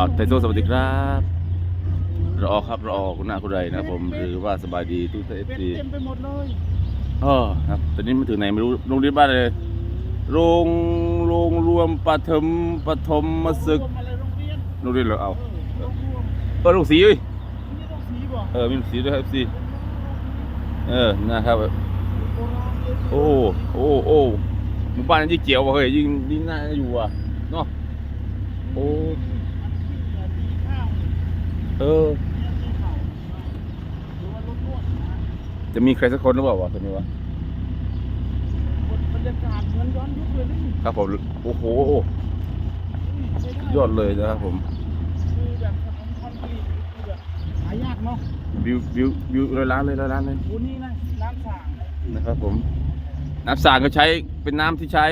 บ่าวไทโซสวัสดีครับรอครับรอคุณหน้าคุณใดนะครับผมหรือว่าสบายดีทุกท่านเอฟเป็นซีเต็มไปหมดเลยอ๋อครับตอนนี้มาถึงไหนไม่รู้โรงเรียนบ้านเลยโรงโรงรวมปฐมปฐมมาศึกรวมอะไรโรงเรียนโรงเรียนเหรอเอาเออโรงรวมเออโรงสีเอ้ยนี่ต้องสีบ่เออมีโรงสีด้วยครับเอฟซีเออนะครับโบราณเลยโอ้โอ้โอ้หมู่บ้านนั้นยิ่งเจียวว่ะเฮ้ยยิ่งยิ่งน่าอยู่อะเนาะโอ้มีข้าว เออมีข้าวหรือว่ารถลวกนะจะมีใครสักคนหรือเปล่าวะตอนนี้วะบรรยากาศเหมือนย้อนยุคเลยนี่ครับผมโอ้โหใช้ได้ยอดเลยนะครับผมคือแบบถนนคอนกรีตคือแบบหายากเนาะวิววิววิวร้อยล้านเลยร้อยล้านเลยโอ้นี่นะน้ำสั่งนะครับผม น้ำสางก็ใช้เป็นน้ำที่ใช้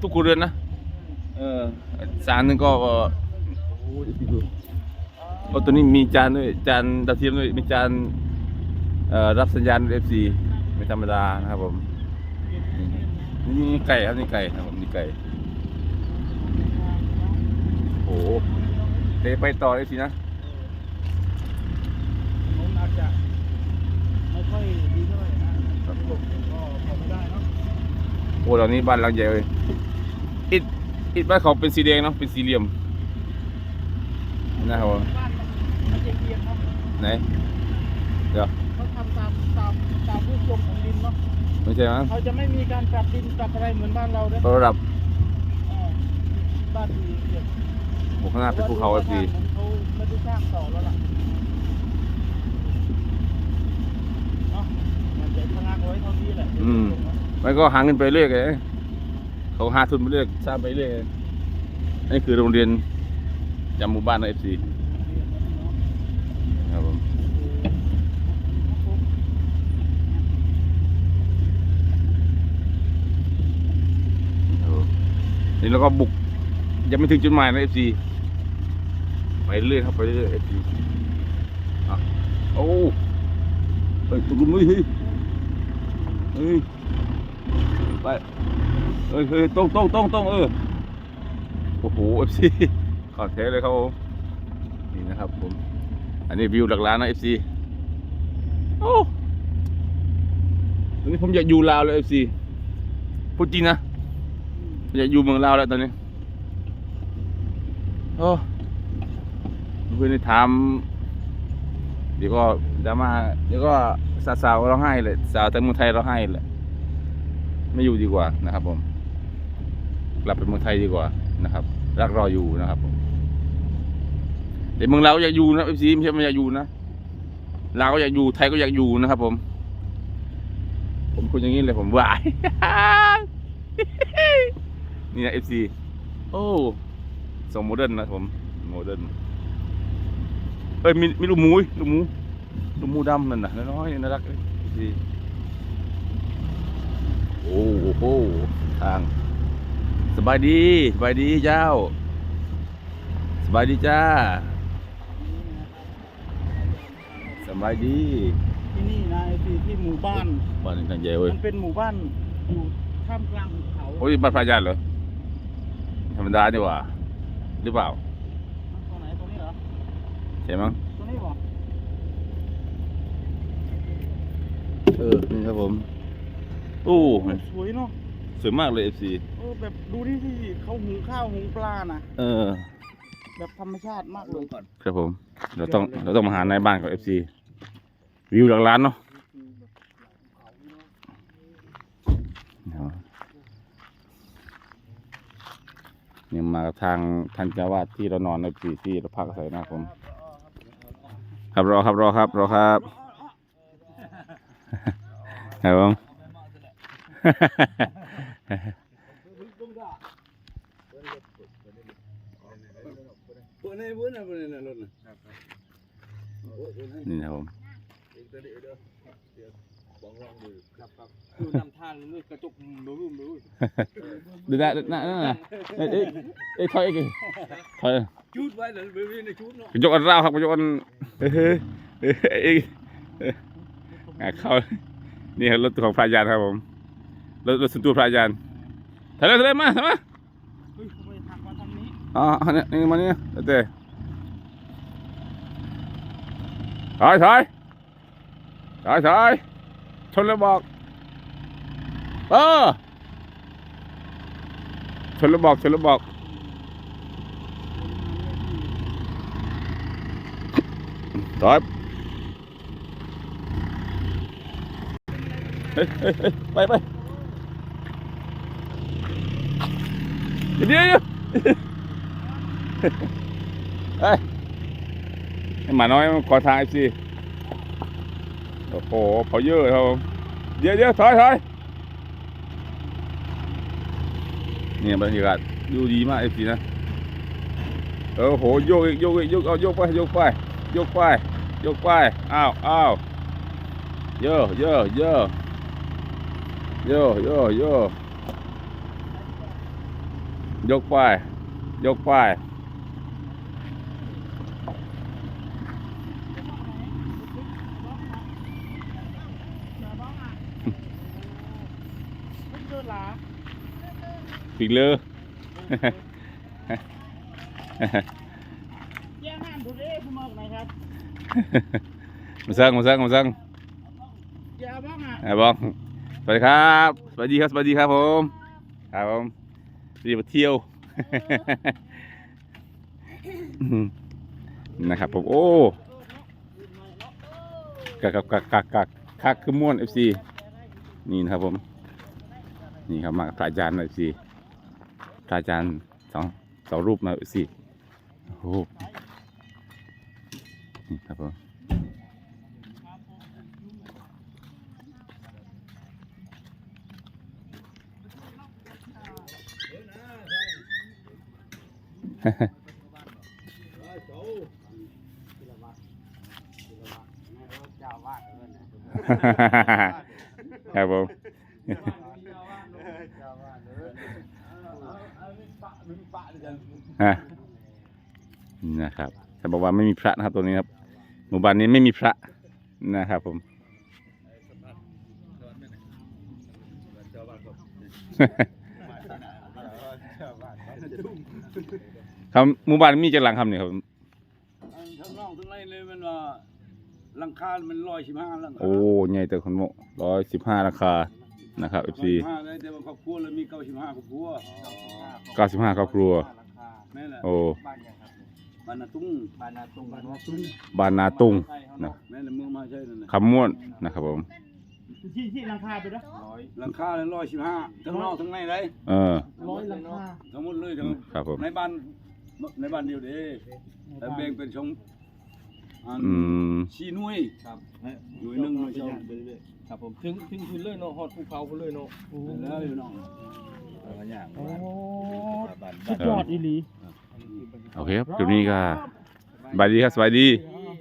ทุกครัวเรือนนะ เออสางหนึงก็ โอ้โหเดี๋ยวดู โอ้ตัวนี้มีจานด้วยจานดาวเทียมด้วยมีจานรับสัญญาณเอฟซีไม่ธรรมดานะครับผมนี่ไก่ครับนี่ไก่ครับผมนี่ไก่โอ้โหเดี๋ยวไปต่อเอฟซีนะถนนอาจจะไม่ค่อยดีเท่าไหร่นะครับผมก็พอไม่ได้เนาะโอ้ตอนนี้บ้านหลังใหญ่เลยอิฐอิฐบ้านเขาเป็นสีแดงเนาะเป็นสี่เหลี่ยมนะครับผม ไหน เดี๋ยวเขาทำตามตามตามรูปทรงของดินเนาะไม่ใช่มั้งเขาจะไม่มีการปรับดินปรับอะไรเหมือนบ้านเราเด้อระดับเออบ้านดีเกียรติโอ้ข้างหน้าเป็นภูเขาเอฟซีเขาไม่ได้สร้างต่อแล้วล่ะเนาะมันจะพงักไว้เท่านี้แหละอืมมันก็หาเงินไปเรื่อยไงเขาหาทุนไปเรื่อยสร้างไปเรื่อยอันนี้คือโรงเรียนจำหมู่บ้านเอฟซีครับผมครับผม นี่เราก็บุก ยังไม่ถึงจุดหมายนะเอฟซีไปเรื่อยครับไปเรื่อยเอฟซีโอ้เฮ้ยตุ้มมือเฮ้ยเฮ้ยไปเฮ้ยเฮ้ยตรงตรงตรงตรงเออโอ้โหเอฟซีขอแท้เลยครับผมนี่นะครับผม อันนี้วิวหลักล้านนะเอฟซีโอ้ตอนนี้ผมอยากอยู่ลาวเลยเอฟซีพูดจริงนะ อยาอยู่เมืองลาวแล้วตอนนี้ โอ้เพื่อนถาม เดี๋ยวก็ดราม่าเดี๋ยวก็สาวสาวๆร้องไห้เลย สาวแต่เมืองไทยร้องไห้เลย ไม่อยู่ดีกว่านะครับ ผม กลับไปเมืองไทยดีกว่านะครับ รักรออยู่นะครับผมแต่เมืองเราวอยากอยู่นะเอฟซีไม่ใช่ไม่อยากอยู่นะลาวก็อยากอยู่ไทยก็อยากอยู่นะครับ ผม ผมคุยอย่างนี้เลยผมวาย นี่นะเอฟซีโอ้ทรงโมเดิร์นนะผม โมเดิร์นเอ้ยมีมีลูกหมูอีกลูกหมูลูกหมูดำนั่นน่ะน้อยๆน่ารักเลยดีโอ้โหทาง สบายดี สบายดีเจ้า สบายดีจ้า สบายดีที่นี่นะไอ้ที่ที่หมู่บ้านบ้านนี้ทางใหญ่เว้ยมันเป็นหมู่บ้านอยู่ท่ามกลางหุบเขาโอ้ยบ้านพระอาจารย์เหรอ ธรรมดาดีกว่า หรือเปล่าตรงไหนตรงนี้เหรอใช่มั้งตรงนี้บอกเออนี่ครับผมโอ้สวยเนาะสวยมากเลยเอฟซีเออแบบดูที่ที่เขาหุงข้าวหุงปลาน่ะ เออ แบบธรรมชาติมากเลยก่อน ครับผม เราต้องเราต้องมาหาในบ้านกับเอฟซีวิวหลักล้านเนาะเนี่มาทางทันจาวาดที่เรานอนในปีที่เราพักอาศัยนะครับผม ครับรอครับรอครับรอครับครับผมบนในบนในบนในรถนะนี่นะครับผมดูนำทางเลยกระจกดูรูดูดูได้น่ะนั่นน่ะเอ้ยเอ้ยเอ้ยถอยเอ้ยถอยชุดไว้เลยเบบี้ในชุดเนาะกระจกอันราวครับกระจกอันเฮ้ยเฮ้ยเฮ้ยเอ้ยเอ้ยอะเข้านี่ครับรถของพระอาจารย์ครับผมรถรถส่วนตัวพระอาจารย์ถ่ายเลยถ่ายเลยมาถ่ายมาเฮ้ยทำไมหักมาทางนี้อ๋ออันนี้นี่มานี่เดี๋ยวเต้ถอยถอยถอยถอย ชนแล้วบอก เออชนแล้วบอกชนแล้วบอกถอยเฮ้ยเฮ้ยเฮ้ยไปไปเดี๋ยวเดี๋ยวเดี๋ยวเฮ้ยไอ้หมาน้อยมันขอทางสิ โอ้โหพอเยอะครับเดี๋ยวเดี๋ยวถอยถอยเนี่ยบรรยากาศดูดีมากไอ้สินะเออโหโยกอีกโยกอีกโยกเอาโยกไปโยกไปโยกไปโยกไปอ้าวอ้าวเยอะเยอะเยอะเยอะเยอะเยอะยกไปยกไป ไม่เกินหลาปิดเลยแย่งงานดูดิคุณมอกไหนครับมาสั่งมาสั่งมาสั่งอย่าบ้างอะไอ้บอกสวัสดีครับ สวัสดีครับ สวัสดีครับผม ครับผมรีบมาเที่ยว นะครับผม โอ้กักกักกักกักกักคักคือม่วนเอฟซีนี่นะครับผม นี่ครับมากับพระอาจารย์เอฟซีพระอาจารย์สองสองรูปมาเอฟซีโอ้โหนี่ครับผมครับผม ฮะนะครับแต่บอกว่าไม่มีพระนะครับตัวนี้ครับ หมู่บ้านนี้ไม่มีพระนะครับผมครับหมู่บ้านมีจักหลังครับเนี่ยครับทั้งนอกทั้งในเลยมันว่าหลังคา มันลอยสิบห้าหลังคาโอ้ใหญ่แต่คนโมร้อยสิบห้าราคา นะครับร้อย FC สิบห้าเลยแต่ว่าครอบครัวเลยมีเก้าสิบห้าครอบครัวเก้าสิบห้าครอบครัว แม่นแหละโอ้บ้านนาตุ้งบ้านนาตุ้งบ้านนาตุ้งบ้านนาตุงนะแม่นแหละเมืองมาใช่นั่นน่ะคำม่วนนะครับผม ที่ที่หลังคาไปด้วยหลังคาเลยร้อยสิบห้าทั้งนอกทั้งในเลยเออ ร้อยหลังคาทั้งหมดเลยทั้งครับผม ในบ้านในบ้านเดียวเด้แต่แบ่งเป็นช่อง อันอืมชีหนุ่ยครับหน่วยหนึ่งหน่วยสองครับผมถึงถึงคุณเลยเนาะฮอดภูเขาคุณเลยเนาะโอ้แล้วอยู่น้องโอ้สุดยอดอีหลีโอเคครับจุดนี้ก็สบายดีครับสบายดี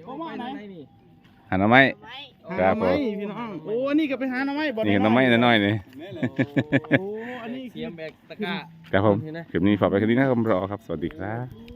เพราะว่าไหนนี่หันมาไหมครับหาหน่อไม้พี่น้องโอ้อันนี้ก็ไปหาหน่อไม้บ่นี่เห็นน้ำไม้น้อยๆนี่แม่นแหละโอ้อันนี้เสียมแบกตะกร้าครับผมคลิปนี้ฝากไปแค่นี้นะครับผมรอครับ สวัสดีครับ